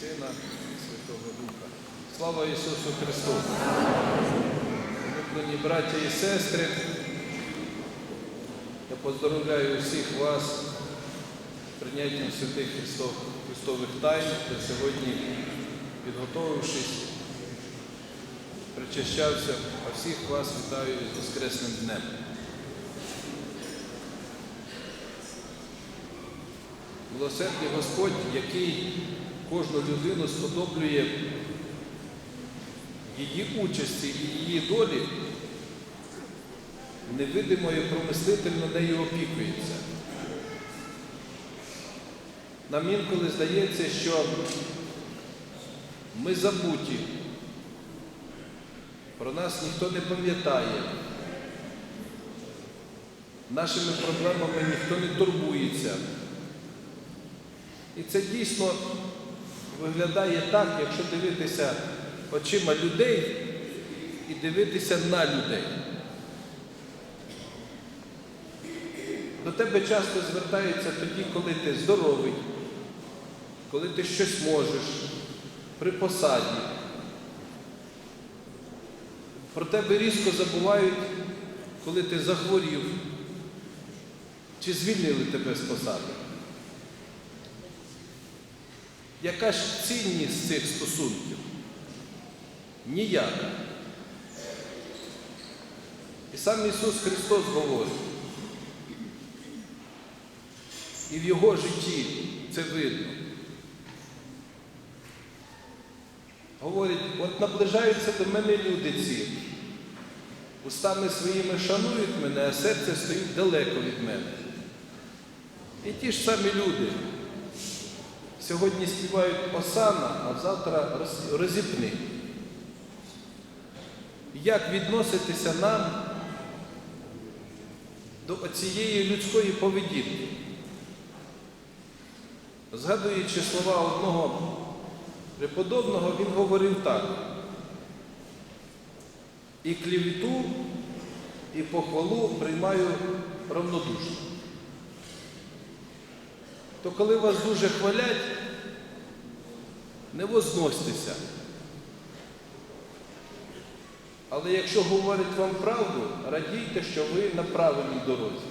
Сина і Святого Духа. Слава Ісусу Христу! Улюблені браття і сестри, я поздоровляю всіх вас з прийняттям святих Христов, Христових тайн, де сьогодні, підготовившись, причащався, а всіх вас вітаю із Воскресним днем. Милосердний Господь, який кожну людину сподоблює її участі і її долі, невидимо і промислительно нею опікується. Нам інколи здається, що ми забуті, про нас ніхто не пам'ятає, нашими проблемами ніхто не турбується. І це дійсно виглядає так, якщо дивитися очима людей і дивитися на людей. До тебе часто звертаються тоді, коли ти здоровий, коли ти щось можеш, при посаді. Про тебе різко забувають, коли ти захворів, чи звільнили тебе з посади. Яка ж цінність цих стосунків? Ніяка. І сам Ісус Христос говорить. І в Його житті це видно. Говорить, от наближаються до мене люди ці, устами своїми шанують мене, а серце стоїть далеко від мене. І ті ж самі люди сьогодні співають Осана, а завтра роз- розіпни. Як відноситися нам до цієї людської поведінки? Згадуючи слова одного преподобного, він говорив так. І клівіту, і похвалу приймаю равнодушно. То коли вас дуже хвалять, не возносьтеся. Але якщо говорять вам правду, радійте, що ви на правильній дорозі.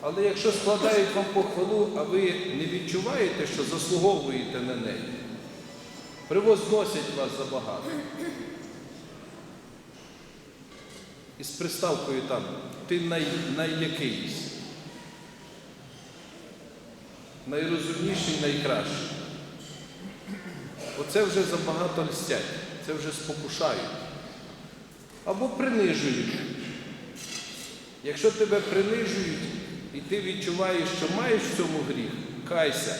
Але якщо складають вам похвалу, а ви не відчуваєте, що заслуговуєте на неї, привозносять вас забагато. І з приставкою там ти най, найякийсь, найрозумніший, найкращий. Оце вже забагато льстять, це вже спокушають. Або принижують. Якщо тебе принижують, і ти відчуваєш, що маєш в цьому гріх, кайся.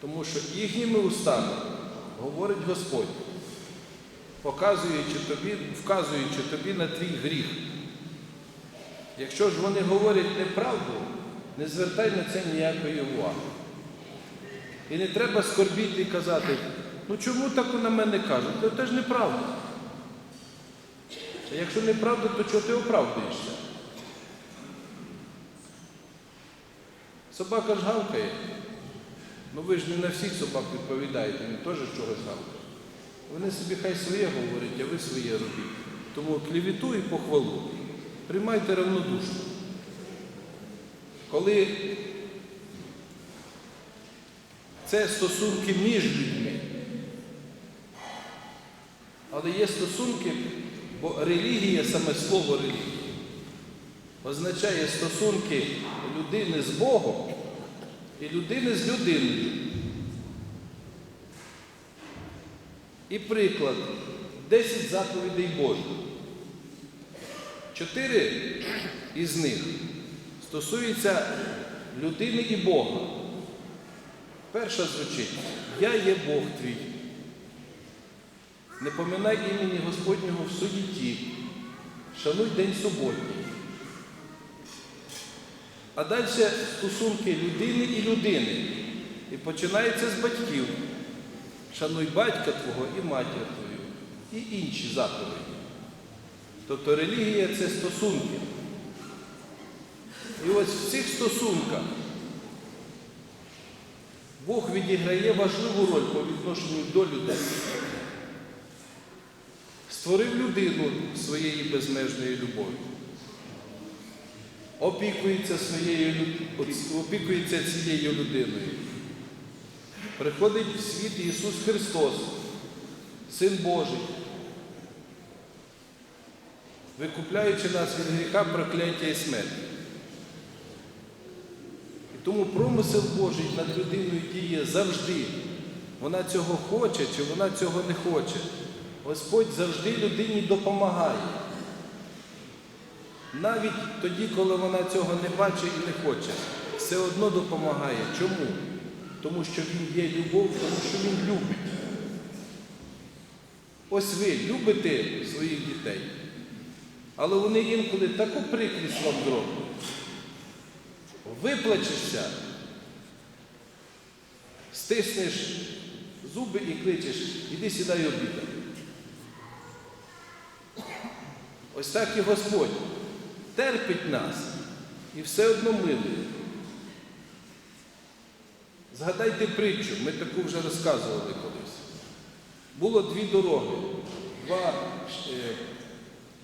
Тому що їхніми устами говорить Господь, показуючи тобі, вказуючи тобі на твій гріх. Якщо ж вони говорять неправду, не звертай на це ніякої уваги. І не треба скорбіти і казати, ну чому так на мене кажуть? Це ж неправда. А якщо неправда, то чого ти оправдуєшся? Собака ж гавкає. Ну ви ж не на всіх собак відповідаєте, він теж чогось гавкає. Вони собі хай своє говорять, а ви своє робіть. Тому клівіту і похвалу. Приймайте равнодушно. Коли це стосунки між людьми, але є стосунки, бо релігія, саме слово релігія, означає стосунки людини з Богом і людини з людиною. І приклад 10 заповідей Божих. Чотири із них стосуються людини і Бога. Перша звучить Я є Бог твій. Не поминай імені Господнього в суєті, шануй день суботній. А далі стосунки людини і людини. І починається з батьків. Шануй батька твого і матір твою, і інші заповіді. Тобто релігія це стосунки. І ось в цих стосунках Бог відіграє важливу роль по відношенню до людей. Створив людину своєї безмежної любові. Опікується, своєю, опікується цією людиною. Приходить в світ Ісус Христос, Син Божий, викупляючи нас від гріха, прокляття і смерті. Тому промисел Божий над людиною діє завжди. Вона цього хоче чи вона цього не хоче. Господь завжди людині допомагає. Навіть тоді, коли вона цього не бачить і не хоче, все одно допомагає. Чому? Тому що Він є любов, тому що Він любить. Ось ви любите своїх дітей, але вони інколи таку прикрість вам зроблять. Виплачешся, стиснеш зуби і кличеш, іди сідай обідай. Ось так і Господь терпить нас і все одно милує. Згадайте притчу, ми таку вже розказували колись. Було дві дороги. Два, е,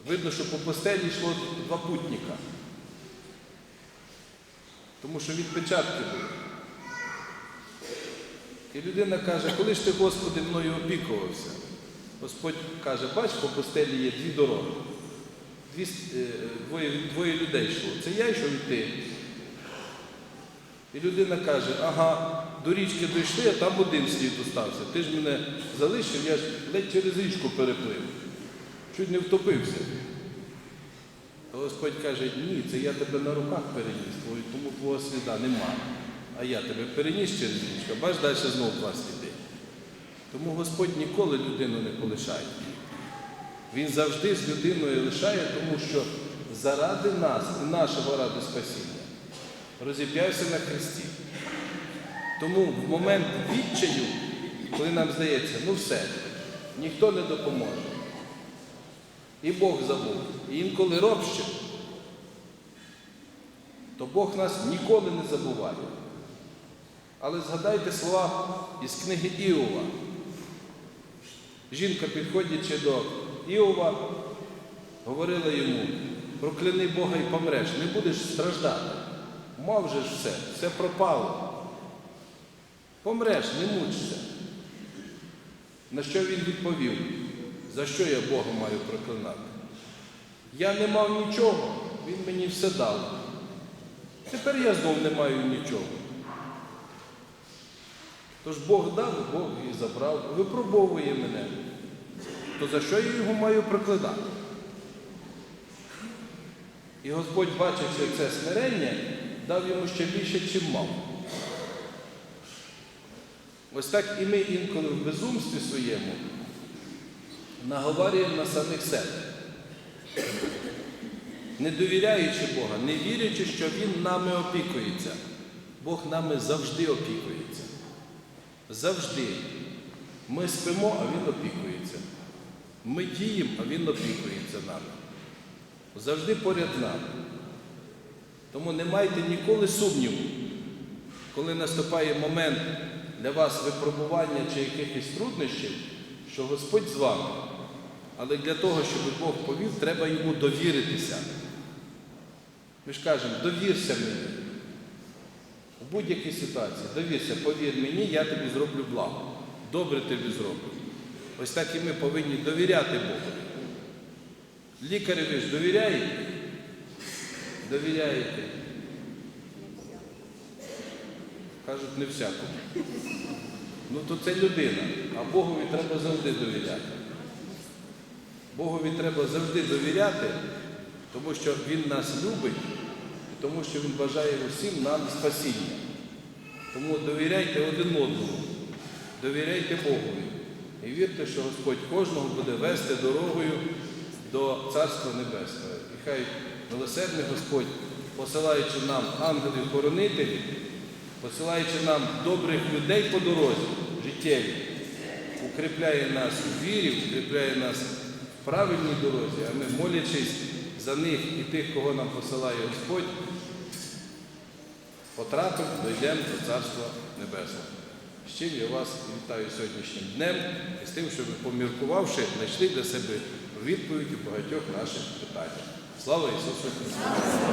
видно, що по постелі йшло два путника. Тому що відпечатки були. І людина каже, коли ж ти, Господи, мною опікувався? Господь каже, бач, по постелі є дві дороги. Дві, е, двоє, двоє людей йшло. Це я йшов і ти. І людина каже, ага, до річки дійшли, а там один слід остався. Ти ж мене залишив, я ж ледь через річку переплив. Чуть не втопився. Господь каже, ні, це я тебе на руках переніс, тому твого сліда нема. А я тебе переніс через річку, бач, далі знову два сліди. Тому Господь ніколи людину не полишає. Він завжди з людиною лишає, тому що заради нас і нашого ради спасіння розіп'явся на хресті. Тому в момент відчаю, коли нам здається, ну все, ніхто не допоможе. І Бог забув. І інколи робще, то Бог нас ніколи не забуває. Але згадайте слова із книги Іова. Жінка, підходячи до Іова, говорила йому, прокляни Бога і помреш, не будеш страждати. Мав же все, все пропало. Помреш, не мучся. На що він відповів? За що я Бога маю проклинати? Я не мав нічого, він мені все дав. Тепер я знов не маю нічого. Тож Бог дав, Бог і забрав, випробовує мене. То за що я його маю проклинати? І Господь, бачивши це смирення, дав йому ще більше, чим мав. Ось так і ми інколи в безумстві своєму наговарюємо на самих себе, не довіряючи Бога, не вірячи, що Він нами опікується. Бог нами завжди опікується. Завжди. Ми спимо, а Він опікується. Ми діємо, а Він опікується нами. Завжди поряд нами. Тому не майте ніколи сумніву, коли наступає момент для вас випробування чи якихось труднощів, що Господь з вами. Але для того, щоб Бог повів, треба йому довіритися. Ми ж кажемо, довірся мені. У будь-якій ситуації, довірся, повір мені, я тобі зроблю благо. Добре тобі зроблю. Ось так і ми повинні довіряти Богу. Лікареві ж довіряєте? Довіряєте. Кажуть, не всякому. Ну то це людина, а Богові треба завжди довіряти. Богові треба завжди довіряти, тому що Він нас любить, тому що Він бажає усім нам спасіння. Тому довіряйте один одному, довіряйте Богові. І вірте, що Господь кожного буде вести дорогою до Царства Небесного. І хай милосердний Господь, посилаючи нам ангелів-хоронителів, посилаючи нам добрих людей по дорозі, життєві, укріпляє нас у вірі, укріпляє нас правильній дорозі, а ми, молячись за них і тих, кого нам посилає Господь, потрапимо, дійдемо до Царства Небесного. З чим я вас вітаю сьогоднішнім днем і з тим, що ви, поміркувавши, знайшли для себе відповідь у багатьох наших питаннях. Слава Ісусу Христу!